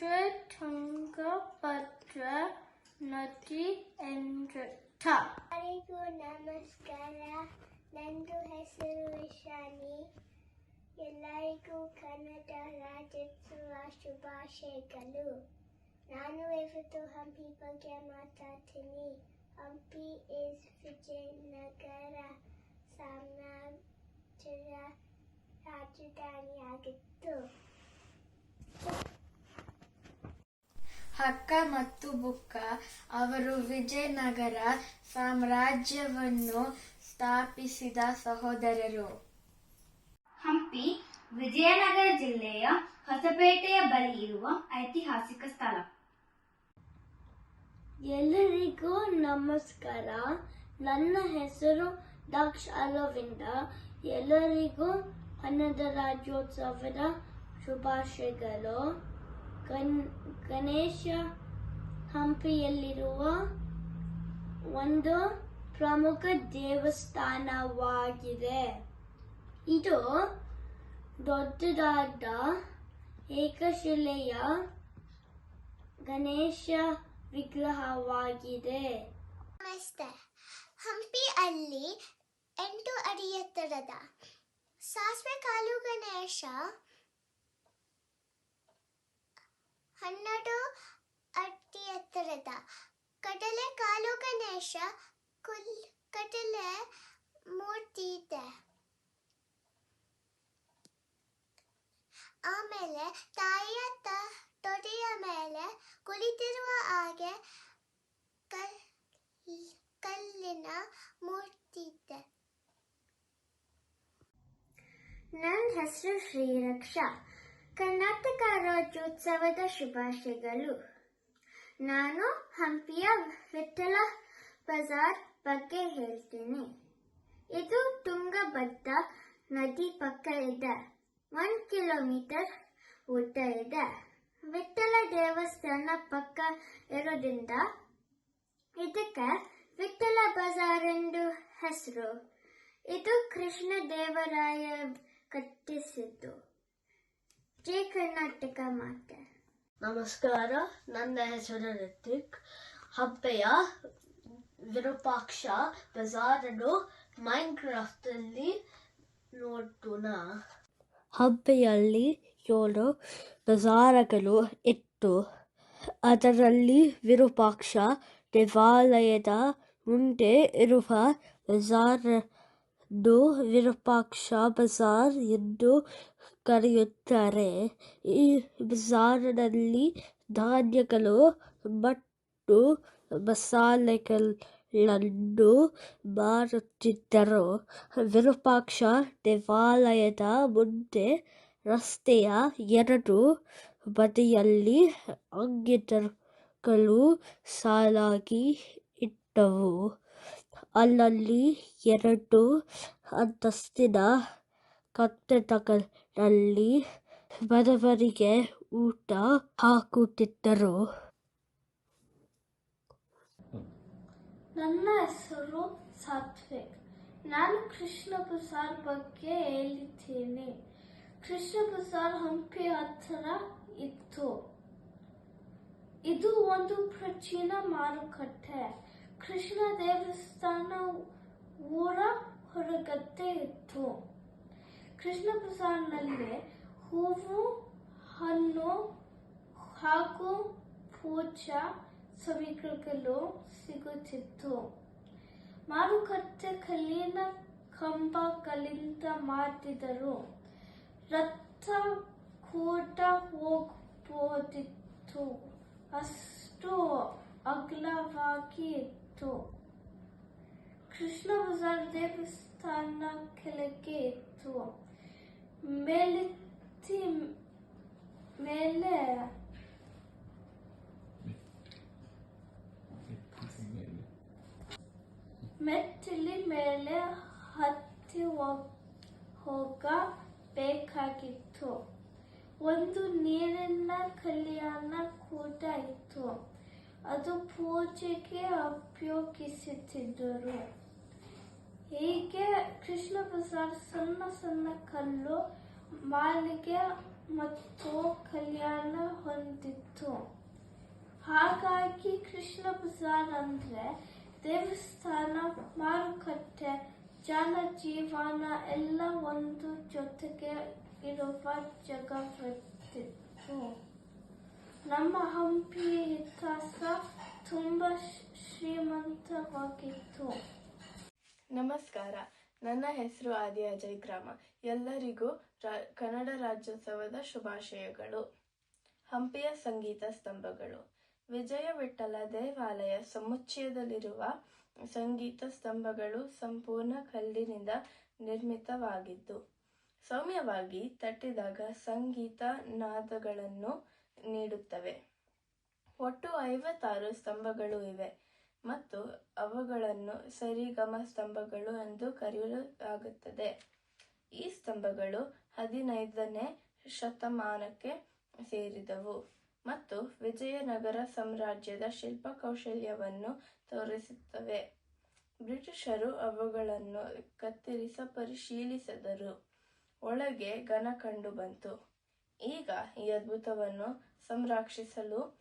ಅಂದ್ರೆ ತುಂಗಭದ್ರ ನದಿ ಎಂದರ್ಥ ಎಲ್ಲರಿಗೂ ನಮಸ್ಕಾರ ನಂದು ಹೆಸರು ವಿಶಾನಿ ಎಲ್ಲರಿಗೂ ಕನ್ನಡ ರಾಜ್ಯೋತ್ಸವ ಶುಭಾಶಯಗಳು ನಾನು ಇವತ್ತು ಹಂಪಿ ಬಗ್ಗೆ ಮಾತಾಡ್ತೀನಿ ಹಂಪಿ ಇಸ್ ವಿಜಯನಗರ ಸಾಮ್ರಾಜ್ಯದ ರಾಜಧಾನಿಯಾಗಿತ್ತು ಹಕ್ಕ ಮತ್ತು ಬುಕ್ಕ. ಅವರು ವಿಜಯನಗರ ಸಾಮ್ರಾಜ್ಯವನ್ನು ಸ್ಥಾಪಿಸಿದ ಸಹೋದರರು. ಹಂಪಿ ವಿಜಯನಗರ ಜಿಲ್ಲೆಯ ಹೊಸಪೇಟೆಯ ಬಳಿ ಇರುವ ಐತಿಹಾಸಿಕ ಸ್ಥಳ. ಎಲ್ಲರಿಗೂ ನಮಸ್ಕಾರ. ನನ್ನ ಹೆಸರು ದಕ್ಷ ಅರವಿಂದ. ಎಲ್ಲರಿಗೂ ಅನ್ನದ ರಾಜ್ಯೋತ್ಸವದ ಶುಭಾಶಯಗಳು. ಗಣೇಶ ಹಂಪಿಯಲ್ಲಿರುವ ಒಂದು ಪ್ರಮುಖ ದೇವಸ್ಥಾನವಾಗಿದೆ. ಇದು ದೊಡ್ಡದಾದ ಏಕಶಿಲೆಯ ಗಣೇಶ ವಿಗ್ರಹವಾಗಿದೆ. ನಮಸ್ತೆ. ಹಂಪಿ ಅಲ್ಲಿ ಎಂಟು ಅಡಿ ಎತ್ತರದ ಸಾಸಿವೆ ಕಾಲು ಗಣೇಶ ಹನ್ನೆರಡು ಅಟ್ಟಿ ಎತ್ತರದ ಕಡಲೆ ಕಾಲು ಗಣೇಶ ಕುಲ್ ಕಡಲೆ ಮೂರ್ತಿ ಇದೆ. ಆಮೇಲೆ ತಾಯಿಯ ತೊಡೆಯ ಮೇಲೆ ಕುಳಿತಿರುವ ಹಾಗೆ ಕಲ್ ಕಲ್ಲಿನ ಮೂರ್ತಿ ಇದೆ. ನನ್ನ ಹೆಸರು ಶ್ರೀರಕ್ಷಾ. ಕರ್ನಾಟಕ ರಾಜ್ಯೋತ್ಸವದ ಶುಭಾಶಯಗಳು. ನಾನು ಹಂಪಿಯ ವಿಠಲ ಬಜಾರ್ ಬಗ್ಗೆ ಹೇಳ್ತೀನಿ. ಇದು ತುಂಗಭದ್ರಾ ನದಿ ಪಕ್ಕ ಇದೆ ಒನ್ ಕಿಲೋಮೀಟರ್ ಉದ್ದ ಇದೆ. ವಿಠಲ ದೇವಸ್ಥಾನ ಪಕ್ಕ ಇರೋದ್ರಿಂದ ಇದಕ್ಕೆ ವಿಠಲ ಬಜಾರ್ ಎಂದು ಹೆಸರು. ಇದು ಕೃಷ್ಣ ದೇವರಾಯ ಕಟ್ಟಿಸಿದ್ದು. ಜೈ ಕರ್ನಾಟಕ ಮಾತೆ ನಮಸ್ಕಾರ ನನ್ನ ಹೆಸರು ರಿತಿಕ್ ಹಬ್ಬೆಯ ವಿರೂಪಾಕ್ಷ ಬಜಾರನ್ನು ಮೈನ್ಕ್ರಾಫ್ಟಲ್ಲಿ ನೋಡೋಣ. ಹಬ್ಬೆಯಲ್ಲಿ ಏಳು ಬಜಾರಗಳು ಇತ್ತು. ಅದರಲ್ಲಿ ವಿರೂಪಾಕ್ಷ ದೇವಾಲಯದ ಮುಂದೆ ಇರುವ ಬಜಾರನ್ನು ವಿರೂಪಾಕ್ಷ ಬಜಾರ್ ಎಂದು ಕರೆಯುತ್ತಾರೆ. ಈ ಬಜಾರಿನಲ್ಲಿ ಧಾನ್ಯಗಳು ಮತ್ತು ಮಸಾಲೆಗಳನ್ನು ಮಾರುತ್ತಿದ್ದರು. ವಿರೂಪಾಕ್ಷ ದೇವಾಲಯದ ಮುಂದೆ ರಸ್ತೆಯ ಎರಡು ಬದಿಯಲ್ಲಿ ಅಂಗಡಿಗಳು ಸಾಲಾಗಿ ಇಟ್ಟವು. ಅಲ್ಲಲ್ಲಿ ಎರಡು ಅಂತಸ್ತಿನ ಕಟ್ಟಡಗಳಲ್ಲಿ ಬಡವರಿಗೆ ಊಟ ಹಾಕುತ್ತಿದ್ದರು. ನನ್ನ ಹೆಸರು ಸಾತ್ವಿಕ್. ನಾನು ಕೃಷ್ಣ ಪ್ರಸಾದ್ ಬಗ್ಗೆ ಹೇಳಿದ್ದೇನೆ. ಕೃಷ್ಣ ಪ್ರಸಾದ್ ಹಂಪಿ ಹತ್ತಿರ ಇತ್ತು. ಇದು ಒಂದು ಪ್ರಾಚೀನ ಮಾರುಕಟ್ಟೆ. ಕೃಷ್ಣ ದೇವಸ್ಥಾನ ಊರ ಹೊರಗತ್ತೆ ಇತ್ತು. ಕೃಷ್ಣ ಪ್ರಸಾದ್ನಲ್ಲಿ ಹೂವು, ಹಣ್ಣು, ಹಾಗೂ ಪೂಜಾ ಸವಿಗಳು ಸಿಗುತ್ತಿತ್ತು. ಮಾರುಕಟ್ಟೆ ಕಲ್ಲಿನ ಕಂಬಗಳಿಂದ ಮಾಡಿದರು. ರಥ ಕೂಡ ಹೋಗಬಹುದಿತ್ತು. ಅಷ್ಟು ಅಗಲವಾಗಿ ಇತ್ತು ಕೃಷ್ಣ ಬಜಾರ್ ದೇವಸ್ಥಾನ ಕೆಳಗೆ ಇತ್ತು ಮೇಲೆತ್ತಿ ಮೇಲೆ ಮೆಟ್ಟಿಲಿ ಮೇಲೆ ಹತ್ತಿ ಹೋಗ್- ಹೋಗಬೇಕಾಗಿತ್ತು ಒಂದು ನೀರಿನ ಕಲ್ಯಾಣ ಕೂಡ ಇತ್ತು ಅದು ಪೂಜೆಗೆ ಉಪಯೋಗಿಸುತ್ತಿದ್ದರು ಹೀಗೆ ಕೃಷ್ಣ ಪ್ರಸಾದ್ ಸಣ್ಣ ಸಣ್ಣ ಕಲ್ಲು, ಮಾಲಿಗೆ ಮತ್ತು ಕಲ್ಯಾಣ ಹೊಂದಿತ್ತು. ಹಾಗಾಗಿ ಕೃಷ್ಣ ಬಜಾರ್ ಅಂದ್ರೆ ದೇವಸ್ಥಾನ, ಮಾರುಕಟ್ಟೆ, ಜನ ಜೀವನ ಎಲ್ಲ ಒಂದು ಜೊತೆಗೆ ಇರುವ ಜಗವಿತ್ತು ನಮ್ಮ ಹಂಪಿ ಇತಿಹಾಸ ತುಂಬ ಶ್ರೀಮಂತವಾಗಿತ್ತು. ನಮಸ್ಕಾರ. ನನ್ನ ಹೆಸರು ಆದಿ ಅಜಯ್ ಗ್ರಾಮ ಎಲ್ಲರಿಗೂ ಕನ್ನಡ ರಾಜ್ಯೋತ್ಸವದ ಶುಭಾಶಯಗಳು. ಹಂಪಿಯ ಸಂಗೀತ ಸ್ತಂಭಗಳು. ವಿಜಯ ವಿಠಲ ದೇವಾಲಯ ಸಮುಚ್ಚಯದಲ್ಲಿರುವ ಸಂಗೀತ ಸ್ತಂಭಗಳು ಸಂಪೂರ್ಣ ಕಲ್ಲಿನಿಂದ ನಿರ್ಮಿತವಾಗಿದ್ದು, ಸೌಮ್ಯವಾಗಿ ತಟ್ಟಿದಾಗ ಸಂಗೀತ ನಾದಗಳನ್ನು ನೀಡುತ್ತವೆ. ಒಟ್ಟು ಐವತ್ತಾರು ಸ್ತಂಭಗಳು ಇವೆ ಮತ್ತು ಅವುಗಳನ್ನು ಸರಿಗಮ ಸ್ತಂಭಗಳು ಎಂದು ಕರೆಯಲಾಗುತ್ತದೆ. ಈ ಸ್ತಂಭಗಳು ಹದಿನೈದನೇ ಶತಮಾನಕ್ಕೆ ಸೇರಿದವು ಮತ್ತು ವಿಜಯನಗರ ಸಾಮ್ರಾಜ್ಯದ ಶಿಲ್ಪಕೌಶಲ್ಯವನ್ನು ತೋರಿಸುತ್ತವೆ. ಬ್ರಿಟಿಷರು ಅವುಗಳನ್ನು ಕತ್ತರಿಸ ಪರಿಶೀಲಿಸಿದರು ಒಳಗೆ ಘನ ಕಂಡು ಬಂತು. ಈಗ ಈ ಅದ್ಭುತವನ್ನು ಸಂರಕ್ಷಿಸಲು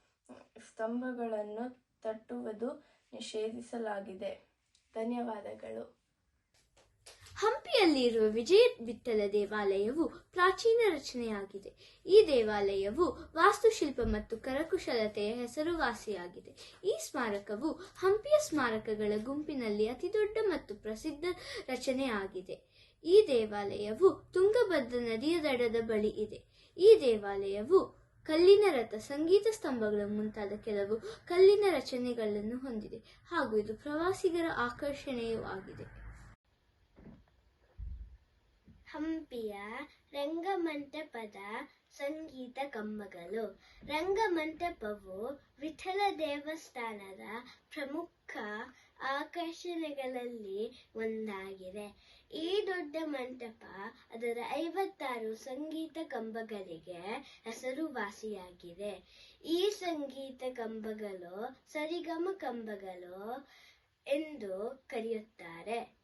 ಸ್ತಂಭಗಳನ್ನು ತಟ್ಟುವುದು ನಿಷೇಧಿಸಲಾಗಿದೆ. ಧನ್ಯವಾದಗಳು. ಹಂಪಿಯಲ್ಲಿರುವ ವಿಜಯ ವಿಠಲ ದೇವಾಲಯವು ಪ್ರಾಚೀನ ರಚನೆಯಾಗಿದೆ. ಈ ದೇವಾಲಯವು ವಾಸ್ತುಶಿಲ್ಪ ಮತ್ತು ಕರಕುಶಲತೆಯ ಹೆಸರುವಾಸಿಯಾಗಿದೆ. ಈ ಸ್ಮಾರಕವು ಹಂಪಿಯ ಸ್ಮಾರಕಗಳ ಗುಂಪಿನಲ್ಲಿ ಅತಿದೊಡ್ಡ ಮತ್ತು ಪ್ರಸಿದ್ಧ ರಚನೆಯಾಗಿದೆ. ಈ ದೇವಾಲಯವು ತುಂಗಭದ್ರಾ ನದಿಯ ದಡದ ಬಳಿ ಇದೆ. ಈ ದೇವಾಲಯವು ಕಲ್ಲಿನ ರಥ ಸಂಗೀತ ಸ್ತಂಭಗಳು ಮುಂತಾದ ಕೆಲವು ಕಲ್ಲಿನ ರಚನೆಗಳನ್ನು ಹೊಂದಿದೆ ಹಾಗೂ ಇದು ಪ್ರವಾಸಿಗರ ಆಕರ್ಷಣೆಯೂ ಆಗಿದೆ. ಹಂಪಿಯ ರಂಗಮಂಟಪದ ಸಂಗೀತ ಕಂಬಗಳು. ರಂಗಮಂಟಪವು ವಿಠಲ ದೇವಸ್ಥಾನದ ಪ್ರಮುಖ ಆಕರ್ಷಣೆಗಳಲ್ಲಿ ಒಂದಾಗಿದೆ. ಈ ದೊಡ್ಡ ಮಂಟಪ ಅದರ ಐವತ್ತಾರು ಸಂಗೀತ ಕಂಬಗಳಿಗೆ ಹೆಸರುವಾಸಿಯಾಗಿದೆ. ಈ ಸಂಗೀತ ಕಂಬಗಳು ಸರಿಗಮ ಕಂಬಗಳು ಎಂದು ಕರೆಯುತ್ತಾರೆ.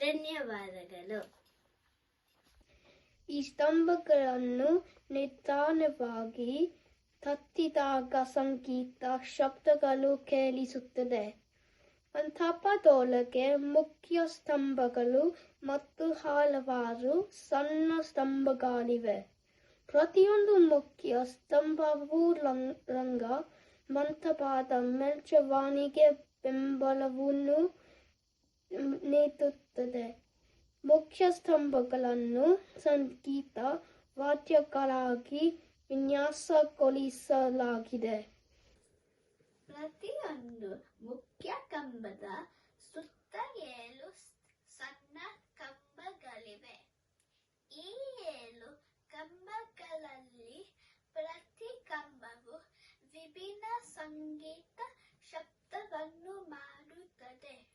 ಧನ್ಯವಾದಗಳು. ಈ ಸ್ತಂಭಗಳನ್ನು ನಿಧಾನವಾಗಿ ತತ್ತಿದಾಗ ಸಂಗೀತ ಶಬ್ದಗಳು ಕೇಳಿಸುತ್ತದೆ. ಮಂಟಪದೊಳಗೆ ಮುಖ್ಯ ಸ್ತಂಭಗಳು ಮತ್ತು ಹಲವಾರು ಸಣ್ಣ ಸ್ತಂಭಗಳಿವೆ. ಪ್ರತಿಯೊಂದು ಮುಖ್ಯ ಸ್ತಂಭವು ರಂಗ, ಮಂಟಪದ ಮೆಲ್ಚವಾಣಿಗೆ ಬೆಂಬಲವನ್ನು ನೀಡುತ್ತದೆ ಮುಖ್ಯ ಸ್ತಂಭಗಳನ್ನು ಸಂಗೀತ ವಾದ್ಯಗಳಾಗಿ ವಿನ್ಯಾಸಗೊಳಿಸಲಾಗಿದೆ. ಪ್ರತಿಯೊಂದು ಮುಖ್ಯ ಕಂಬದ ಸುತ್ತ ಏಳು ಸಣ್ಣ ಕಂಬಗಳಿವೆ. ಈ ಏಳು ಕಂಬಗಳಲ್ಲಿ ಪ್ರತಿ ಕಂಬವು ವಿಭಿನ್ನ ಸಂಗೀತ ಶಬ್ದವನ್ನು ಮಾಡುತ್ತದೆ.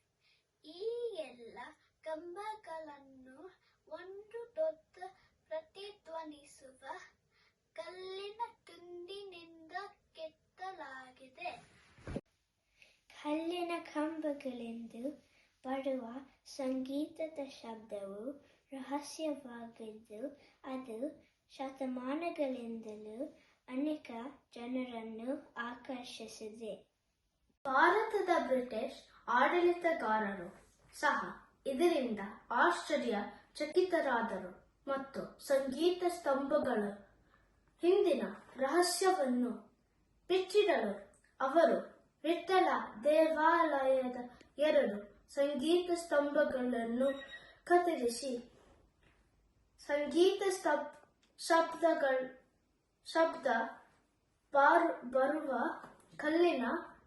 ಈ ಎಲ್ಲ ಕಂಬಗಳನ್ನು ಒಂದು ದೊಡ್ಡ ಪ್ರತಿಧ್ವನಿಸುವ ಕಲ್ಲಿನ ತುಂಡಿನಿಂದ ಕೆತ್ತಲಾಗಿದೆ. ಕಲ್ಲಿನ ಕಂಬಗಳೆಂದು ಬರುವ ಸಂಗೀತದ ಶಬ್ದವು ರಹಸ್ಯವಾಗಿದ್ದು ಅದು ಶತಮಾನಗಳಿಂದಲೂ ಅನೇಕ ಜನರನ್ನು ಆಕರ್ಷಿಸಿದೆ. ಭಾರತದ ಬ್ರಿಟಿಷ್ ಆಡಳಿತಗಾರರು ಸಹ ಇದರಿಂದ ಆಶ್ಚರ್ಯ ಚಕಿತರಾದರು ಮತ್ತು ಸಂಗೀತ ಸ್ತಂಭಗಳು. ಹಿಂದಿನ ರಹಸ್ಯವನ್ನು ಬಿಚ್ಚಿಡಲು ಅವರು ವಿಠಲ ದೇವಾಲಯದ ಎರಡು ಸಂಗೀತ ಸ್ತಂಭಗಳನ್ನು ಕತ್ತರಿಸಿ, ಸಂಗೀತ ಸ್ತಬ್, ಶಬ್ದಗಳ, ಶಬ್ದ ಬಾರ್- ಬರುವ ಕಲ್ಲಿನ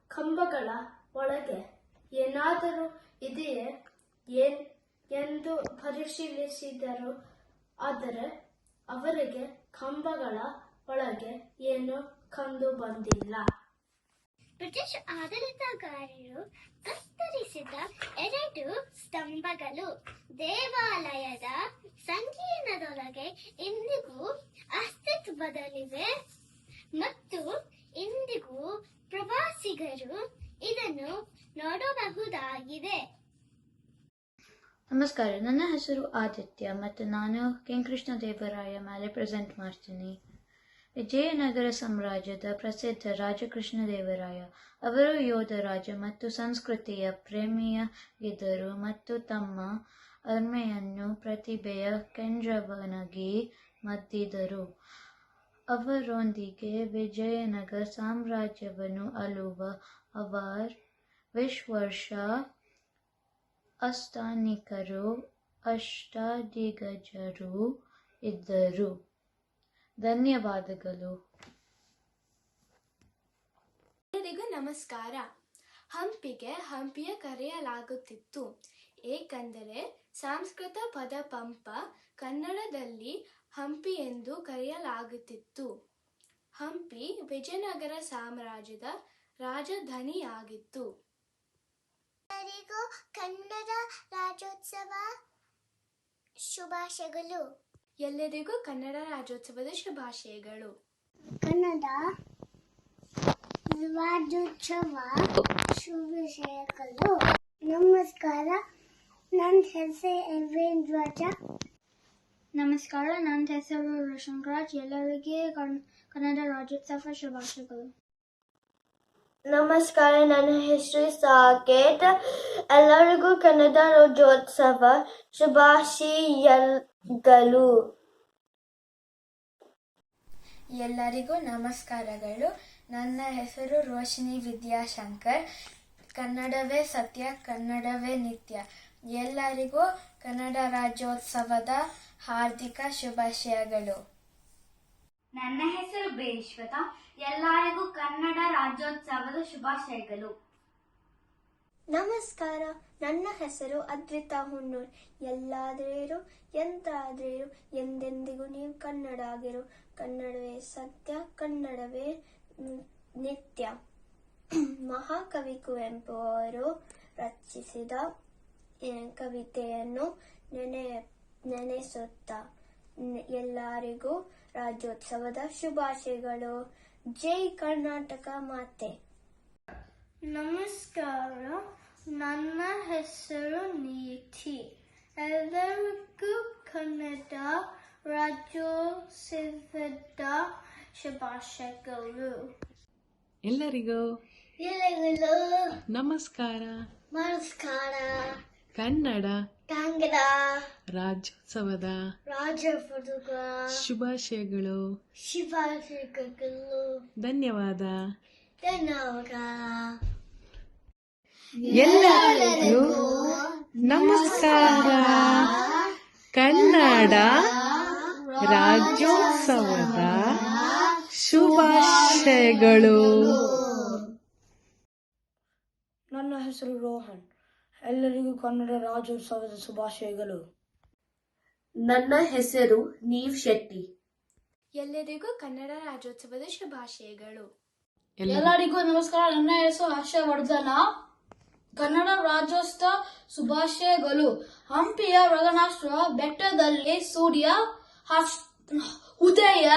ಕಂಬಗಳ ಒಳಗೆ ಏನಾದರೂ ಇದೆಯೇ? ಏನ್ ಎಂದು ಪರಿಶೀಲಿಸಿದರು. ಆದರೆ ಅವರಿಗೆ ಕಂಬಗಳ ಒಳಗೆ ಏನು ಕಂಡು ಬಂದಿಲ್ಲ. ಬ್ರಿಟಿಷ್ ಆಡಳಿತಗಾರರು ಕತ್ತರಿಸಿದ ಎರಡು ಸ್ತಂಭಗಳು ದೇವಾಲಯದ ಸಂಕೀರ್ಣದೊಳಗೆ ಇಂದಿಗೂ ಅಸ್ತಿತ್ವದಲ್ಲಿವೆ. ಮತ್ತು ಇಂದಿಗೂ ಪ್ರವಾಸಿಗರು ಇದನ್ನು ನೋಡಬಹುದಾಗಿದೆ. ನಮಸ್ಕಾರ. ನನ್ನ ಹೆಸರು ಆದಿತ್ಯ ಮತ್ತು ನಾನು ಕೆಂಕೃಷ್ಣ ದೇವರಾಯ ಮೇಲೆ ಪ್ರೆಸೆಂಟ್ ಮಾಡ್ತೀನಿ. ವಿಜಯನಗರ ಸಾಮ್ರಾಜ್ಯದ ಪ್ರಸಿದ್ಧ ರಾಜಕೃಷ್ಣ ದೇವರಾಯ ಅವರು ಯೋಧ ರಾಜ ಮತ್ತು ಸಂಸ್ಕೃತಿಯ ಪ್ರೇಮಿಯಾಗಿದ್ದರು ಮತ್ತು ತಮ್ಮ ಅರ್ಮೆಯನ್ನು ಪ್ರತಿಭೆಯ ಕೆಂಜವನಾಗಿ ಮದ್ದಿದರು. ಅವರೊಂದಿಗೆ ವಿಜಯನಗರ ಸಾಮ್ರಾಜ್ಯವನ್ನು ಅಲುವ ಅವರ್ ವಿಶ್ವರ್ಷ ಅಸ್ಥಾನಿಕರು, ಅಷ್ಟಾದಿಗಜರು ಇದ್ದರು. ಧನ್ಯವಾದಗಳು. ಎಲ್ಲರಿಗೂ ನಮಸ್ಕಾರ. ಹಂಪಿಗೆ ಹಂಪಿಯ ಕರೆಯಲಾಗುತ್ತಿತ್ತು. ಏಕೆಂದರೆ ಸಂಸ್ಕೃತ ಪದ ಪಂಪ ಕನ್ನಡದಲ್ಲಿ ಹಂಪಿ ಎಂದು ಕರೆಯಲಾಗುತ್ತಿತ್ತು. ಹಂಪಿ ವಿಜಯನಗರ ಸಾಮ್ರಾಜ್ಯದ ರಾಜಧಾನಿಯಾಗಿತ್ತು. ಎಲ್ಲರಿಗೂ ಕನ್ನಡ ರಾಜ್ಯೋತ್ಸವ ಶುಭಾಶಯಗಳು. ಎಲ್ಲರಿಗೂ ಕನ್ನಡ ರಾಜ್ಯೋತ್ಸವದ ಶುಭಾಶಯಗಳು. ಕನ್ನಡ ರಾಜ್ಯೋತ್ಸವ ಶುಭಾಶಯಗಳು. ನಮಸ್ಕಾರ ನನ್ನ ಹೆಸರು ಎವೇನ್ ಧ್ವಜ. ನಮಸ್ಕಾರ ನನ್ನ ಹೆಸರು ರೋಷನ್ರಾಜ್ ಎಲ್ಲರಿಗೆ ಕನ್ನಡ ರಾಜ್ಯೋತ್ಸವ ಶುಭಾಶಯಗಳು. ನಮಸ್ಕಾರ, ನನ್ನ ಹೆಸರು ಸಾಕೇತ್. ಎಲ್ಲರಿಗೂ ಕನ್ನಡ ರಾಜ್ಯೋತ್ಸವ ಶುಭಾಶಯಗಳು. ಎಲ್ಲರಿಗೂ ನಮಸ್ಕಾರಗಳು. ನನ್ನ ಹೆಸರು ರೋಶಿನಿ ವಿದ್ಯಾಶಂಕರ್. ಕನ್ನಡವೇ ಸತ್ಯ, ಕನ್ನಡವೇ ನಿತ್ಯ. ಎಲ್ಲರಿಗೂ ಕನ್ನಡ ರಾಜ್ಯೋತ್ಸವದ ಹಾರ್ದಿಕ ಶುಭಾಶಯಗಳು. ನನ್ನ ಹೆಸರು ಬೇಶ್ವತ. ಎಲ್ಲರಿಗೂ ಕನ್ನಡ ರಾಜ್ಯೋತ್ಸವದ ಶುಭಾಶಯಗಳು. ನಮಸ್ಕಾರ. ನನ್ನ ಹೆಸರು ಅದ್ವಿತಾ ಹುಣ್ಣೂರ್. ಎಲ್ಲಾದ್ರೇರು, ಎಂತಾದ್ರೇರು, ಎಂದೆಂದಿಗೂ ನೀವು ಕನ್ನಡ ಆಗಿರು. ಕನ್ನಡವೇ ಸತ್ಯ, ಕನ್ನಡವೇ ನಿತ್ಯ. ಮಹಾಕವಿ ಕುವೆಂಪು ಅವರು ರಚಿಸಿದ ಕವಿತೆಯನ್ನು ನೆನೆ, ನೆನೆಸುತ್ತಾ. ಎಲ್ಲರಿಗೂ ರಾಜ್ಯೋತ್ಸವದ ಶುಭಾಶಯಗಳು. ಜೈ ಕರ್ನಾಟಕ ಮಾತೆ. ನಮಸ್ಕಾರ. ನನ್ನ ಹೆಸರು ನೀತಿ. ಎಲ್ಲರಿಗೂ ಕನ್ನಡ ರಾಜ್ಯೋತ್ಸವದ ಶುಭಾಶಯಗಳು. ಎಲ್ಲರಿಗೂ ಎಲ್ಲರಿಗೂ ನಮಸ್ಕಾರ. ನಮಸ್ಕಾರ. ಕನ್ನಡ ಕನ್ನಡ ರಾಜ್ಯೋತ್ಸವದ ರಾಜಪುರದ ಶುಭಾಶಯಗಳು. ಶುಭಾಶಯಗಳು. ಧನ್ಯವಾದ. ಧನ್ಯವಾದ. ಎಲ್ಲರಿಗೂ ನಮಸ್ಕಾರ. ಕನ್ನಡ ರಾಜ್ಯೋತ್ಸವದ ಶುಭಾಶಯಗಳು. ನನ್ನ ಹೆಸರು ರೋಹನ್. ಎಲ್ಲರಿಗೂ ಕನ್ನಡ ರಾಜ್ಯೋತ್ಸವದ ಶುಭಾಶಯಗಳು. ನನ್ನ ಹೆಸರು ನೀವ್ ಶೆಟ್ಟಿ. ಎಲ್ಲರಿಗೂ ಕನ್ನಡ ರಾಜ್ಯೋತ್ಸವದ ಶುಭಾಶಯಗಳು. ಎಲ್ಲರಿಗೂ ನಮಸ್ಕಾರ. ನನ್ನ ಹೆಸರು ಹರ್ಷವರ್ಧನ ಕನ್ನಡ ರಾಜ್ಯೋತ್ಸವ ಶುಭಾಶಯಗಳು. ಹಂಪಿಯ ರಂಗನಾಥ ಬೆಟ್ಟದಲ್ಲಿ ಸೂರ್ಯ ಹಸ್- ಉದಯ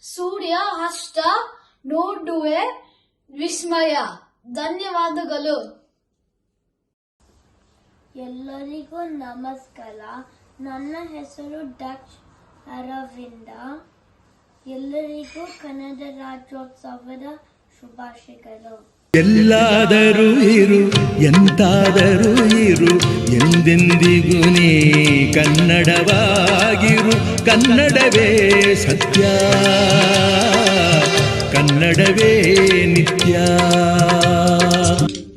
ಸೂರ್ಯ ಹಷ್ಟ ನೋಡುವೆ ವಿಸ್ಮಯ. ಧನ್ಯವಾದಗಳು. ಎಲ್ಲರಿಗೂ ನಮಸ್ಕಾರ. ನನ್ನ ಹೆಸರು ಡಚ್ ಅರವಿಂದ. ಎಲ್ಲರಿಗೂ ಕನ್ನಡ ರಾಜ್ಯೋತ್ಸವದ ಶುಭಾಶಯಗಳು. ಎಲ್ಲಾದರೂ ಇರು, ಎಂತಾದರೂ ಇರು, ಎಂದೆಂದಿಗೂ ನೀ ಕನ್ನಡವಾಗಿರು. ಕನ್ನಡವೇ ಸತ್ಯ, ಕನ್ನಡವೇ ನಿತ್ಯ.